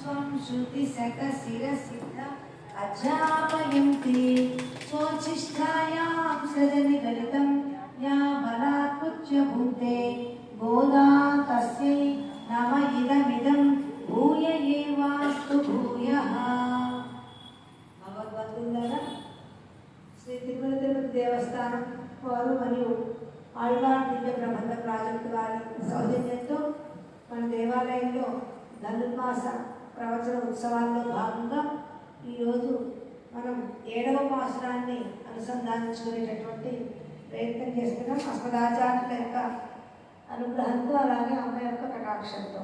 స్వం శృతి శత శిరసిద్ధ అధ్యాపయంతి. స్వోచ్ఛిష్టాయాం సృజని గలితం యా బలాత్పుత్య భూతే. గోదా తస్యై నమ ఇదమిదం భూయ ఏవాస్తు భూయ. భగవద్బంధువులారా శ్రీ తిరుమల తిరుపతి దేవస్థానం వారు మరియు ఆళ్వార్ దివ్య ప్రబంధ ప్రాజెక్టు వారి సౌజన్యంతో మన దేవాలయంలో ధనుర్మాస ప్రవచన ఉత్సవాల్లో భాగంగా ఈరోజు మనం ఏడవ మాసరాన్ని అనుసంధానించుకునేటటువంటి ప్రయత్నం చేస్తున్నాం. అస్మదాచార్యుల యొక్క అనుగ్రహంతో అలాగే అమ్మ యొక్క కటాక్షంతో.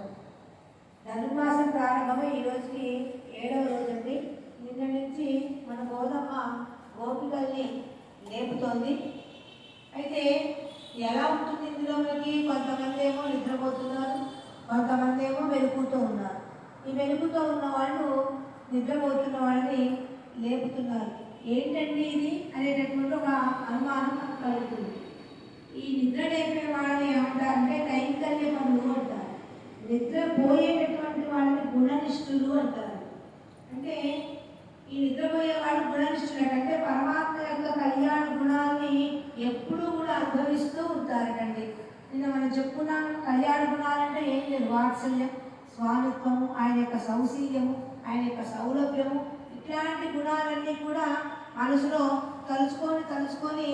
ధనుర్మాసం ప్రారంభమై ఈ రోజుకి ఏడవ రోజు అండి నిన్న నుంచి మన గోధమ్మ గోపికల్ని లేపుతోంది. అయితే ఎలా ఉంటుంది ఇందులో మనకి కొంతమంది ఏమో నిద్రపోతున్నారు కొంతమంది ఏమో వెలుగుతూ ఉన్నారు. ఈ వెలుగుతో ఉన్న వాళ్ళు నిద్రపోతున్న వాళ్ళని లేపుతున్నారు. ఏంటండి ఇది? అనేటటువంటి ఒక అనుమానం కలుగుతుంది. ఈ నిద్ర లేపే వాళ్ళని ఏమంటారంటే కైంకర్య పనులు అంటారు. నిద్ర పోయేటటువంటి వాళ్ళని గుణనిష్ఠులు అంటారు. అంటే ఈ నిద్రపోయే వాళ్ళు అంటే పరమాత్మ యొక్క కళ్యాణ గుణాన్ని ఎప్పుడూ కూడా అనుభవిస్తూ ఉంటారటండి. నిన్న మనం చెప్పుకున్నాం కళ్యాణ గుణాలంటే ఏం లేదు వాత్సల్యం. స్వామిత్వము ఆయన యొక్క సౌశీల్యము ఆయన యొక్క సౌలభ్యము ఇట్లాంటి గుణాలన్నీ కూడా మనసులో తలుచుకొని తలుచుకొని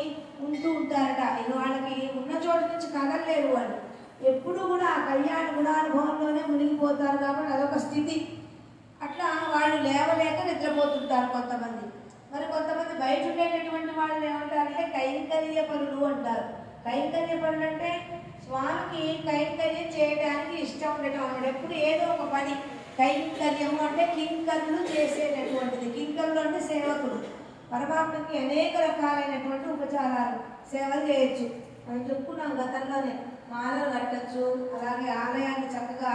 ఉంటూ ఉంటారట. ఇక వాళ్ళకి ఉన్న చోటు నుంచి కదలలేరు వాళ్ళు. ఎప్పుడు కూడా ఆ కళ్యాణ గుణానుభవంలోనే మునిగిపోతారు కాబట్టి అదొక స్థితి. అట్లా వాళ్ళు లేవలేక నిద్రపోతుంటారు కొంతమంది. మరి కొంతమంది బయట ఉండేటటువంటి వాళ్ళు ఏమంటారంటే కైంకర్య పనులు అంటారు. కైంకర్య పనులు అంటే స్వామికి కైంకర్యం చేయడానికి ఇష్టం ఉండటం ఎప్పుడు ఏదో ఒక పని కైంకర్యము అంటే కింకర్లు చేసేటటువంటిది. కింకర్లు అంటే సేవకుడు. పరమాత్మకి అనేక రకాలైనటువంటి ఉపచారాలు సేవలు చేయొచ్చు. మనం చెప్పుకున్నాం గతంలోనే. మాలలు కట్టచ్చు అలాగే ఆలయాన్ని చక్కగా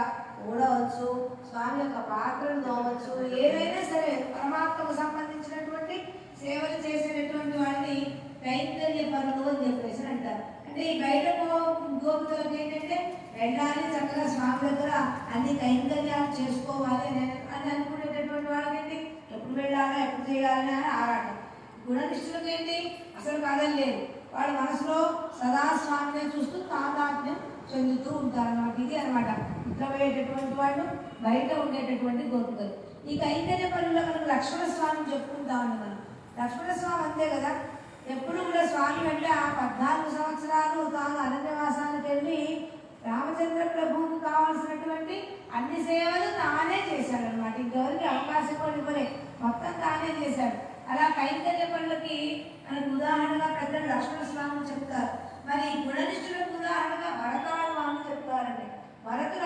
ఊడవచ్చు స్వామి యొక్క పాత్రను తోవచ్చు ఏదైనా సరే పరమాత్మకు సంబంధించినటువంటి సేవలు చేసేటటువంటి వాడిని కైంకర్య పనులు అని చెప్పేసి అంటారు అంటే ఈ బయట గో- గోపికలకు ఏంటంటే వెళ్ళాలి చక్కగా స్వామి దగ్గర అన్ని కైంకర్యాలు చేసుకోవాలి అని అనుకునేటటువంటి వాళ్ళకి ఎప్పుడు వెళ్ళాలా ఎప్పుడు చేయాలని అని ఆరాటం. గుణనిష్ఠులకు ఏంటి? అసలు కదలలేదు వాళ్ళ మనసులో సదా స్వామిని చూస్తూ తాతాత్మ్యం చెందుతూ ఉంటారు అన్నమాట ఇది అనమాట నిద్రపోయేటటువంటి వాళ్ళు బయట ఉండేటటువంటి గోపికలు ఈ కైంకర్య పనుల్లో మనకు లక్ష్మణ స్వామిని చెప్పుకుంటామండి మనం. లక్ష్మణ స్వామి అంతే కదా? ఎప్పుడు కూడా స్వామి వెంట పద్నాలుగు సంవత్సరాలు తాను అరణ్యవాసానికి వెళ్ళి విధంగా ప్రభువుకు కావాల్సినటువంటి అన్ని సేవలు తానే చేశాడు అనమాట ఇంకెవరికి అవకాశం కూడా ఇవ్వలే. మొత్తం తానే చేశాడు. అలా కైంకర్య పనులకి మనకు ఉదాహరణగా పెద్దలు లక్ష్మణ స్వామి చెప్తారు. మరి గుణనిష్ఠులకు ఉదాహరణగా వరకాడు స్వామి చెప్తారండి. వరకు